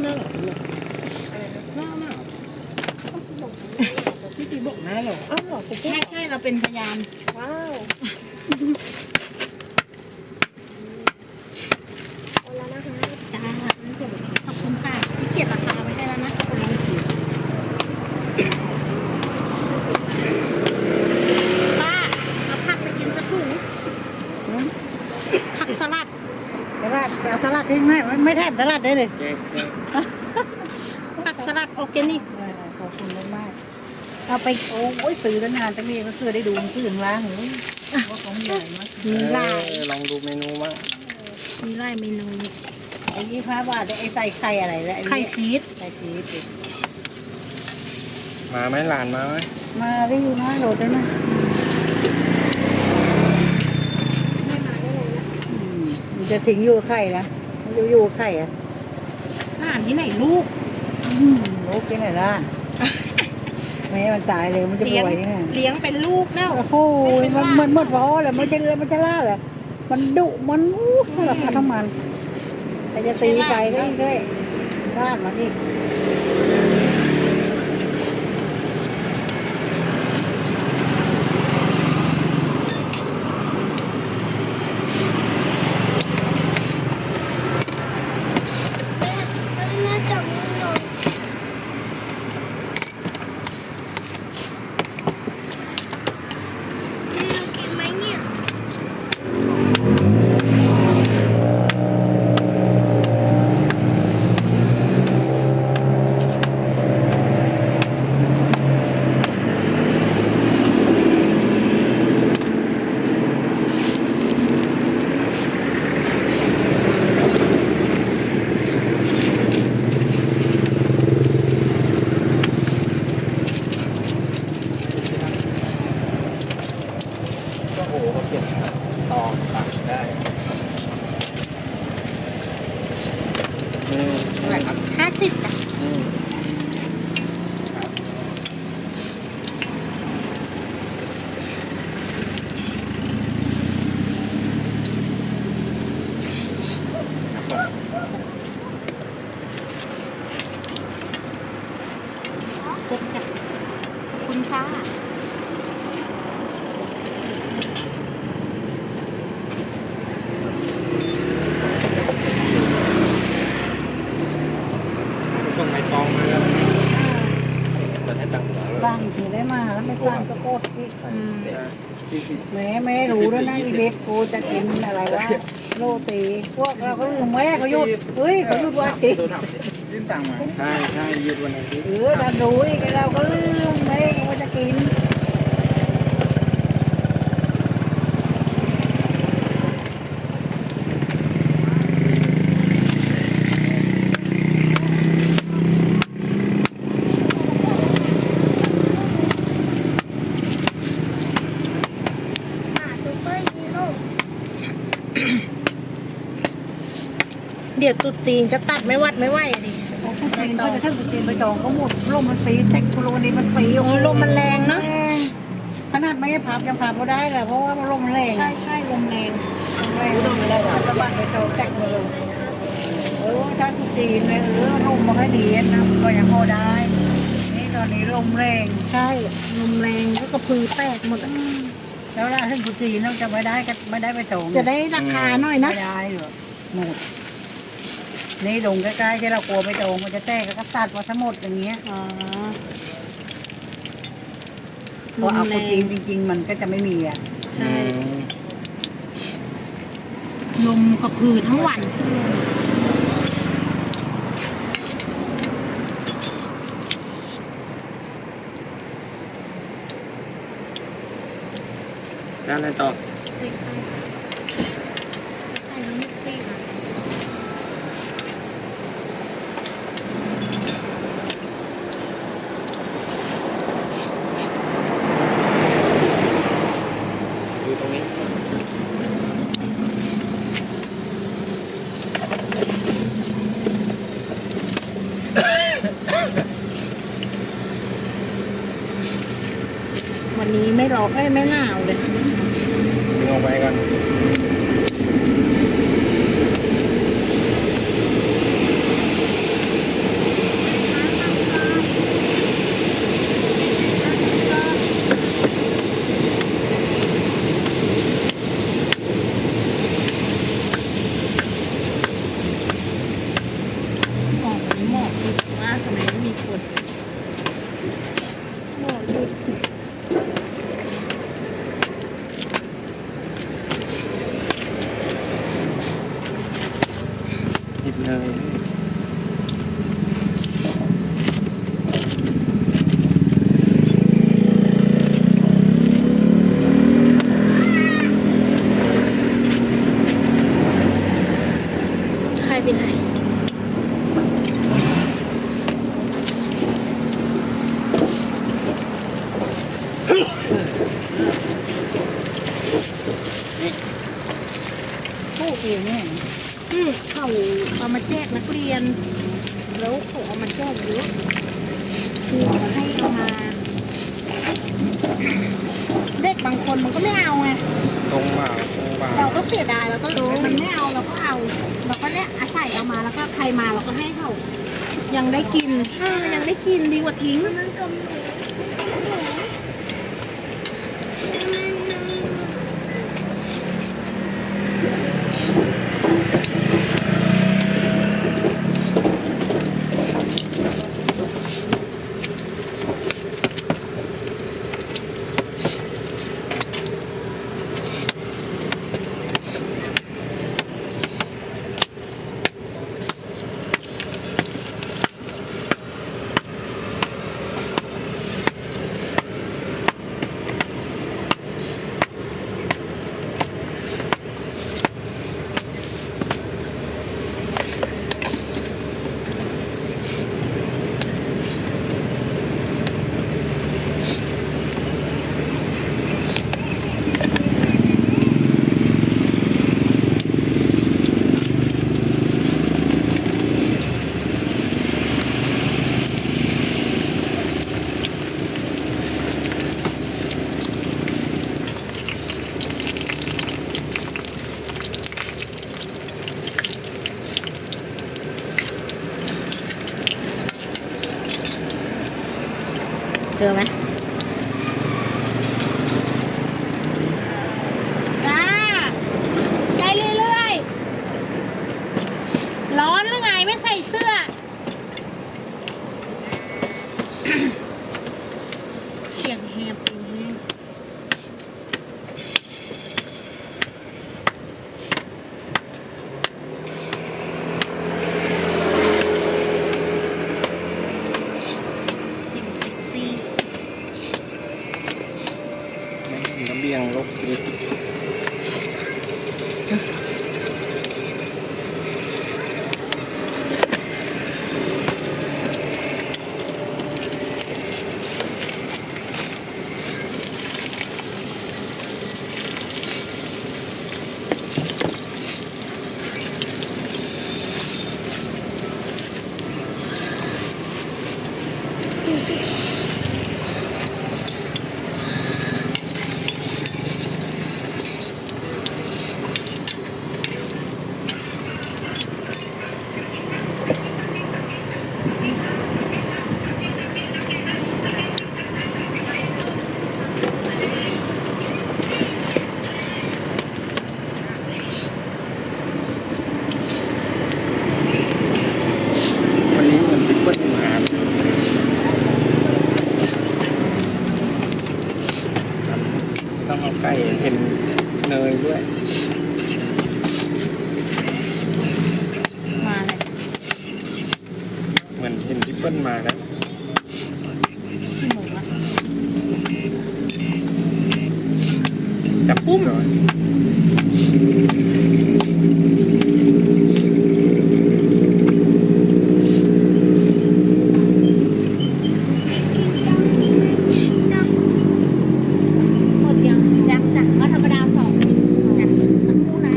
หน้าหนาวเนี่ยหน้าหนาวพี่ตีบอกหน้าหนาวอ้าวเหรอผมใช่ใช่เราเป็นพยานว้าว โอนแล้วนะคะ จ้าขอบคุณค่ะพี่เกียรติราคาไว้ได้แล้วนะขอบคุณป้าเอาผักไปกินสักถุงผักสลัด สลัดเอาสลัดทิ้ง ไหมไม่ไม่แทบสลัดได้เลยแจ๊กแจ๊กผักสลัดออร์แกนิกขอบคุณมากๆเอาไปโอ้ยซื้อตั้งนานตั้งนี้ก็ซื้อได้ดูซื้อถึงล้างหรือว่าของใหญ่มากมีหลายเออลองดูเมนูบ้างมีหลายเมนูไอ้ยี่ห้าบาทไอ้ใส่ไข่อะไรแล้วไข่ชีสไข่ชีสมาไหมหลานมาไหมมาได้อยู่นะโหลดได้ไหมไม่มาได้เลยนะอืมมันจะทิ้งอยู่กับไข่นะมันจะ อยู่กับไข่อะอาหารที่ไหนลูกอืมลูกที่ไหนล่ะแม่มันตายเลยมันจะเลี้ยงป่วยนี่ไงเลี้ยงเป็นลูกแล้วโอ้โหมันมันหมดพอแล้วมันจะเรือมันจะล่าแหละมันดุมันอู้สารพัดทั้งมันแต่จะตีไปก็อีกเลยล่ามันอีก แล้วน่าจะไม่นอนแม่เอากินไหมเนี่ย ก็โอ้เขาเก็บต่อตักได้อืมเท่าไหร่ครับ ห้าสิบจ้ะ อืมครับผม ครบจ้ะขอบคุณค่ะ ส่งไม้ตองมาแล้วจะให้ตั งค์เหรอสร้างทีได้มาแล้วไม่สร้างก็โคตรอีกอืมที่ที่แม่แม่รู้แล้วนะอีเล็กกูจะกินอะไรวะโรตีพวกเราก็ลืมแม่เขาหยุดเฮ้ยเขาหยุดว่าทียื่นตังค์มาใช่ใช่ยืดวันอาทิตย์เออเราดูอีกเราก็ลืมแม่เขาจะกิน หมาซูเปอร์ฮีโร่ เดี๋ยว ตุ๊ดจีนจะตัดไม่วัดไม่ไหวอะดิเขาพูดจริงเขาจะทั้งตีนไปจองเขาหมดลมมันตีแท็กโคโลนี้มันตีโอ้ลมมันแรงเนอะแรงขนาดไม่ให้พับยังพับก็ได้แหละเพราะว่ามันลมมันแรงใช่ใช่ลมแรงแรงลมมันแรงสะบัดไปจองแท็กมาเลยโอ้ถ้าทุกตีนเลยเออลมมันก็ดีนะก็ยังพอได้ นี่ตอนนี้ลมแรงใช่ลมแรงก็กระพือแตกหมดอะแล้วล่ะท่านกุฏินอกจากไม่ได้ก็ไม่ได้ไปตรงจะได้ราคาหน่อยนะ ไม่ได้เหรอหมด นี่ลงใกล้ๆที่เรากลัวไปตรงมันจะแตกก็ตัดมาทั้งหมดอย่างเงี้ยอ๋อพอเอากุฏิจริง ๆ มันก็จะไม่มีอะใช่ลมกระพือทั้งวัน แล้วอะไรต่อ ใส่มิกซี่มา ดูตรงนี้ วันนี้ไม่ร้อนเอ้ยไม่หนาวเลย ดึงออกไปก่อน นิดเนย ใครเป็นไหน ผู้เองเนี่ย อืมเขาเอามาแจกนักเรียน แล้วเขาเอามาแจกเยอะคือเขาให้เอามา เด็กบางคนมันก็ไม่เอาไงตรงมาตรงมาเราก็เสียดายเราก็รู้มันไม่เอาเราก็เอาเราก็เนี่ยอาศัยเอามาแล้วก็ใครมาเราก็ให้เขายังได้กินเออยังได้กินดีกว่าทิ้งมันกั จอไหมจ้ไปเรื่อยๆร้อนหรือไงไม่ใส่เสื้อ เสียงแหบจริงแฮะเสียงเซ็กซี่ ไม่เห็น ระเบียงลบดิวันนี้เหมือนพิเปิ้ลมาต้องเอาไก่ เห็นเนยด้วย มาเลยเหมือนเห็นพิเปิ้ลมาแล้ว ขี้หมูอะ จับปุ้มหน่อย หมดยังยังจักก็ธรรมดาสองจักสักครู่นะ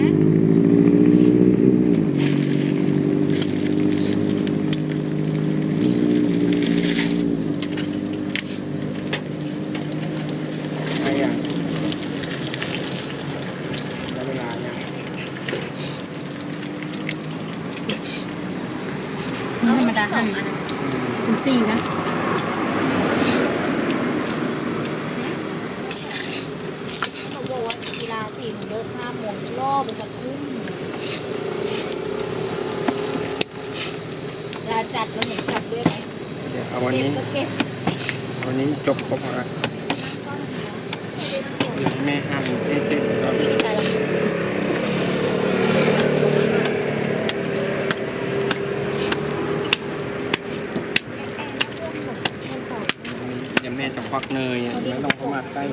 ไม่ยังแล้วเวลายังธรรมดาหั่นถึงสี่นะเขาบอกว่ากีฬาสี่เลิกห้าโมงรอบไปสักครึ่งเวลาจัดแล้วหนูจัดด้วยไหมเดี๋ยวเอาวันเก็บนี้ก็เก็บวันนี้จบครบแล้ว อยู่ที่แม่ห้ามที่สิบเราใช่อนเดี๋ยวแม่จะควักเนยอ่ไม่ต้องเข้ามาใกล้